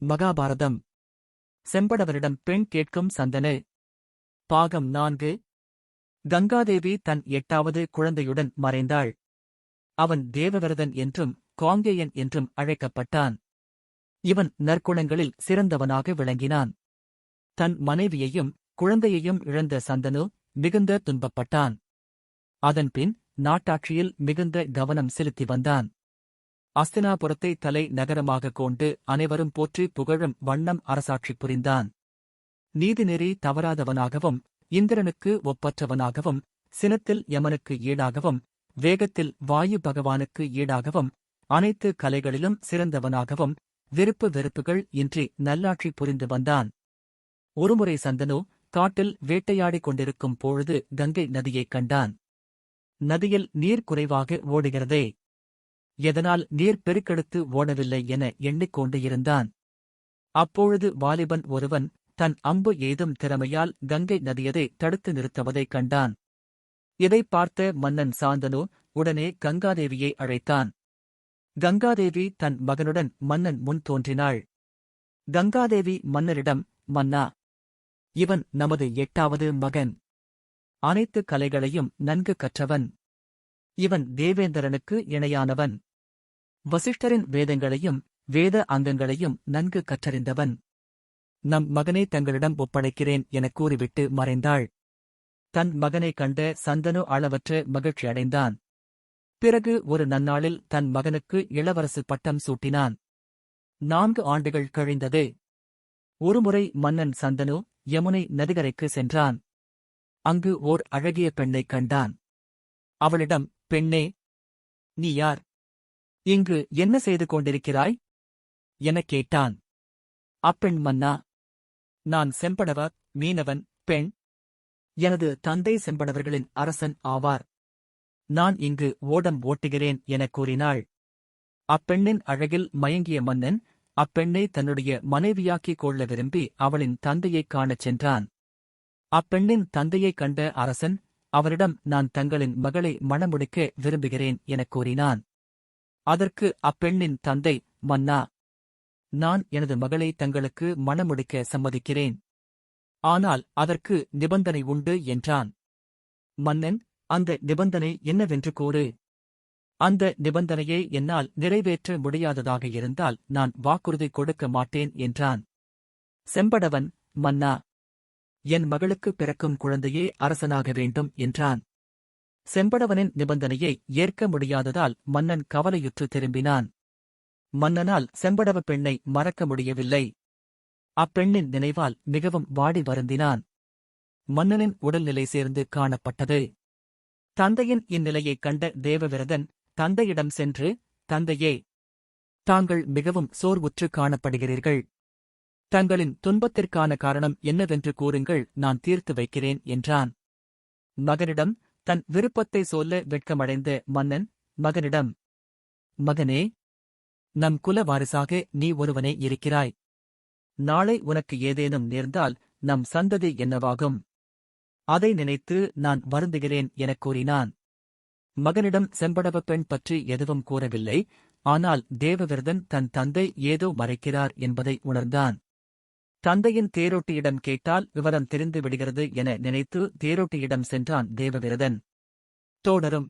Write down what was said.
மகாபாரதம். செம்படவரிடம் பெண் கேட்கும் சந்தனு. பாகம் நான்கு. கங்காதேவி தன் எட்டாவது குழந்தையுடன் மறைந்தாள். அவன் தேவவிரதன் என்றும் காங்கேயன் என்றும் அழைக்கப்பட்டான். இவன் நற்குணங்களில் சிறந்தவனாக விளங்கினான். தன் மனைவியையும் குழந்தையையும் இழந்த சந்தனு மிகுந்த துன்பப்பட்டான். அதன்பின் நாட்டாட்சியில் மிகுந்த கவனம் செலுத்தி வந்தான். அஸ்தினாபுரத்தை தலை நகரமாக கொண்டு அனைவரும் போற்றி புகழும் வண்ணம் அரசாட்சி புரிந்தான். நீதிநெறி தவறாதவனாகவும் இந்திரனுக்கு ஒப்பற்றவனாகவும் சினத்தில் யமனுக்கு ஈடாகவும் வேகத்தில் வாயு பகவானுக்கு ஈடாகவும் அனைத்து கலைகளிலும் சிறந்தவனாகவும் விருப்பு வெறுப்புகள் இன்றி நல்லாட்சி புரிந்து வந்தான். ஒருமுறை சந்தனு காட்டில் வேட்டையாடிக் கொண்டிருக்கும் பொழுது கங்கை நதியைக் கண்டான். நதியில் நீர் குறைவாக ஓடுகிறதே. எதனால் நீர் பெருக்கெடுத்து ஓடவில்லை என எண்ணிக்கொண்டு இருந்தான் அப்பொழுது வாலிபன் ஒருவன் தன் அம்பு ஏதும் திறமையால் கங்கை நதியதை தடுத்து நிறுத்துவதைக் கண்டான். இதைப் பார்த்த மன்னன் சாந்தனு உடனே கங்காதேவியை அழைத்தான். கங்காதேவி தன் மகனுடன் மன்னன் முன் தோன்றினாள். கங்காதேவி மன்னரிடம் மன்னா இவன் நமது எட்டாவது மகன். அனைத்து கலைகளையும் நன்கு கற்றவன். இவன் தேவேந்திரனுக்கு இணையானவன். வசிஷ்டரின் வேதங்களையும் வேத அங்கங்களையும் நன்கு கற்றறிந்தவன். நம் மகனை தங்களிடம் ஒப்படைக்கிறேன் எனக் கூறிவிட்டு மறைந்தாள். தன் மகனைக் கண்ட சந்தனு அளவற்ற மகிழ்ச்சி அடைந்தான். பிறகு ஒரு நன்னாளில் தன் மகனுக்கு இளவரசு பட்டம் சூட்டினான். நான்கு ஆண்டுகள் கழிந்தது. ஒருமுறை மன்னன் சந்தனு யமுனை நதிகரைக்கு சென்றான். அங்கு ஓர் அழகிய பெண்ணைக் கண்டான். அவளிடம் பெண்ணே நீ யார்? இங்கு என்ன செய்து கொண்டிருக்கிறாய்? எனக் கேட்டான். அப்பெண் மன்னா நான் செம்படவ மீனவன் பெண். எனது தந்தை செம்படவர்களின் அரசன் ஆவார். நான் இங்கு ஓடம் ஓட்டுகிறேன் எனக் கூறினாள். அப்பெண்ணின் அழகில் மயங்கிய மன்னன் அப்பெண்ணை தன்னுடைய மனைவியாக்கிக் கொள்ள விரும்பி அவளின் தந்தையைக் காணச் சென்றான். அப்பெண்ணின் தந்தையைக் கண்ட அரசன் அவரிடம் நான் தங்களின் மகளை மணமுடிக்க விரும்புகிறேன் எனக் கூறினான். அதற்கு அப்பெண்ணின் தந்தை மன்னா நான் எனது மகளை தங்களுக்கு மணமுடிக்க சம்மதிக்கிறேன். ஆனால் அதற்கு நிபந்தனை உண்டு என்றான். மன்னன் அந்த நிபந்தனை என்னவென்று கூறு. அந்த நிபந்தனையை என்னால் நிறைவேற்ற முடியாததாக இருந்தால் நான் வாக்குறுதி கொடுக்க மாட்டேன் என்றான். செம்படவன் மன்னா என் மகளுக்கு பிறக்கும் குழந்தையே அரசனாக வேண்டும் என்றான். செம்படவனின் நிபந்தனையை ஏற்க முடியாததால் மன்னன் கவலையுற்று திரும்பினான். மன்னனால் செம்படவ பெண்ணை மறக்க முடியவில்லை. அப்பெண்ணின் நினைவால் மிகவும் வாடி வருந்தினான். மன்னனின் உடல்நிலை சேர்ந்து காணப்பட்டது. தந்தையின் இந்நிலையைக் கண்ட தேவவிரதன் தந்தையிடம் சென்று தந்தையே தாங்கள் மிகவும் சோர்வுற்று காணப்படுகிறீர்கள். தங்களின் துன்பத்திற்கான காரணம் என்னவென்று கூறுங்கள் நான் தீர்த்து வைக்கிறேன் என்றான். மகனிடம் தன் விருப்பத்தை சொல்ல வெட்கமடைந்த மன்னன் மகனிடம் மகனே நம் குல வாரிசாக நீ ஒருவனே இருக்கிறாய். நாளை உனக்கு ஏதேனும் நேர்ந்தால் நம் சந்ததி என்னவாகும்? அதை நினைத்து நான் வருந்துகிறேன் எனக் கூறினான். மகனிடம் செம்படவ பெண் பற்றி எதுவும் கூறவில்லை. ஆனால் தேவவிரதன் தன் தந்தை ஏதோ மறைக்கிறார் என்பதை உணர்ந்தான். தந்தையின் தேரோட்டியிடம் கேட்டால் விவரம் தெரிந்து விடுகிறது என நினைத்து தேரோட்டியிடம் சென்றான் தேவவிரதன் தோடரும்